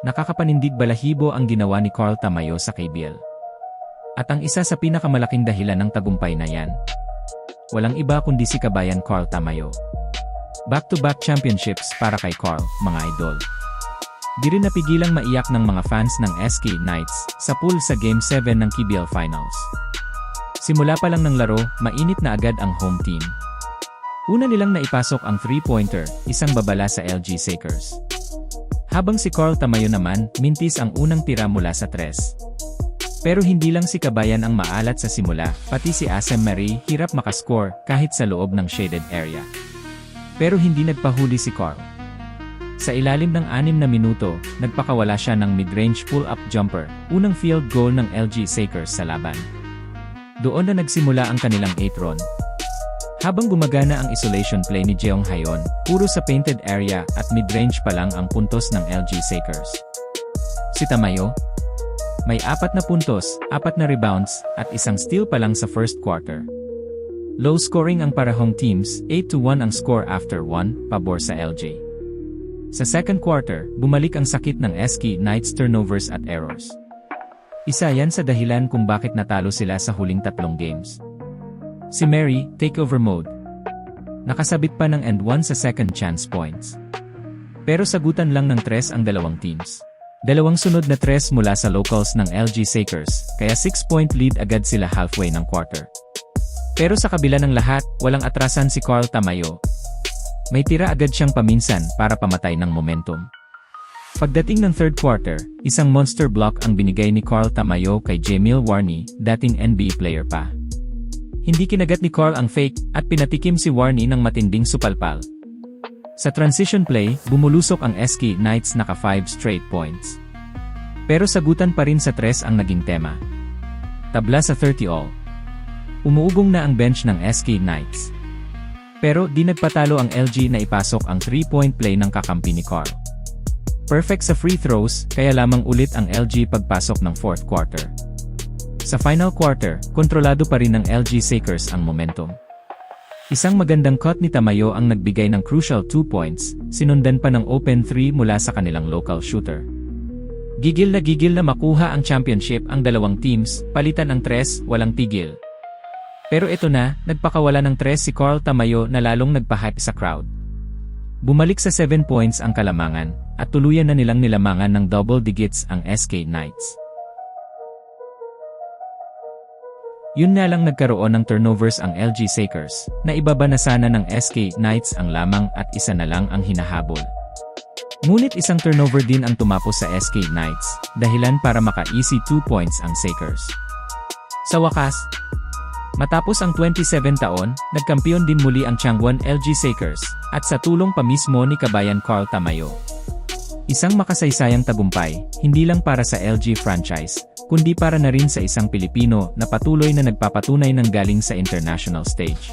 Nakakapanindig balahibo ang ginawa ni Carl Tamayo sa KBL. At ang isa sa pinakamalaking dahilan ng tagumpay na yan. Walang iba kundi si kabayan Carl Tamayo. Back-to-back championships para kay Carl, mga idol. Di rin napigilang maiyak ng mga fans ng SK Knights sa pool sa Game 7 ng KBL Finals. Simula pa lang ng laro, mainit na agad ang home team. Una nilang naipasok ang three-pointer, isang babala sa LG Sakers. Habang si Carl Tamayo naman, mintis ang unang tira mula sa tres. Pero hindi lang si Kabayan ang maalat sa simula, pati si Asem Marie hirap makascore kahit sa loob ng shaded area. Pero hindi nagpahuli si Carl. Sa ilalim ng anim na minuto, nagpakawala siya ng mid-range pull-up jumper, unang field goal ng LG Sakers sa laban. Doon na nagsimula ang kanilang 8 run. Habang gumagana ang isolation play ni Jeong Hayon, puro sa painted area at mid-range pa lang ang puntos ng LG Sakers. Si Tamayo, may apat na puntos, apat na rebounds, at isang steal pa lang sa first quarter. Low scoring ang parahong teams, 8-1 ang score after 1, pabor sa LG. Sa second quarter, bumalik ang sakit ng SK Knights turnovers at errors. Isa yan sa dahilan kung bakit natalo sila sa huling tatlong games. Si Mary, takeover mode. Nakasabit pa ng end 1 sa second chance points. Pero sagutan lang ng tres ang dalawang teams. Dalawang sunod na tres mula sa locals ng LG Sakers, kaya 6-point lead agad sila halfway ng quarter. Pero sa kabila ng lahat, walang atrasan si Carl Tamayo. May tira agad siyang paminsan para pamatay ng momentum. Pagdating ng third quarter, isang monster block ang binigay ni Carl Tamayo kay Jamil Warney, dating NBA player pa. Hindi kinagat ni Carl ang fake at pinatikim si Warney ng matinding supalpal. Sa transition play, bumulusok ang SK Knights naka 5 straight points. Pero sagutan pa rin sa tres ang naging tema. Tabla sa 30 all. Umuugong na ang bench ng SK Knights. Pero di nagpatalo ang LG na ipasok ang 3-point play ng kakampi ni Carl. Perfect sa free throws, kaya lamang ulit ang LG pagpasok ng fourth quarter. Sa final quarter, kontrolado pa rin ng LG Sakers ang momentum. Isang magandang cut ni Tamayo ang nagbigay ng crucial 2 points, sinundan pa ng open 3 mula sa kanilang local shooter. Gigil na gigil na makuha ang championship ang dalawang teams, palitan ang tres, walang tigil. Pero ito na, nagpakawala ng tres si Carl Tamayo na lalong nagpahype sa crowd. Bumalik sa 7 points ang kalamangan, at tuluyan na nilang nilamangan ng double digits ang SK Knights. Yun nga lang nagkaroon ng turnovers ang LG Sakers, na ibaba na sana ng SK Knights ang lamang at isa na lang ang hinahabol. Ngunit isang turnover din ang tumapos sa SK Knights, dahilan para maka-easy 2 points ang Sakers. Sa wakas, matapos ang 27 taon, nagkampiyon din muli ang Changwon LG Sakers, at sa tulong pa mismo ni Kabayan Carl Tamayo. Isang makasaysayang tagumpay, hindi lang para sa LG franchise, kundi para na rin sa isang Pilipino na patuloy na nagpapatunay ng galing sa international stage.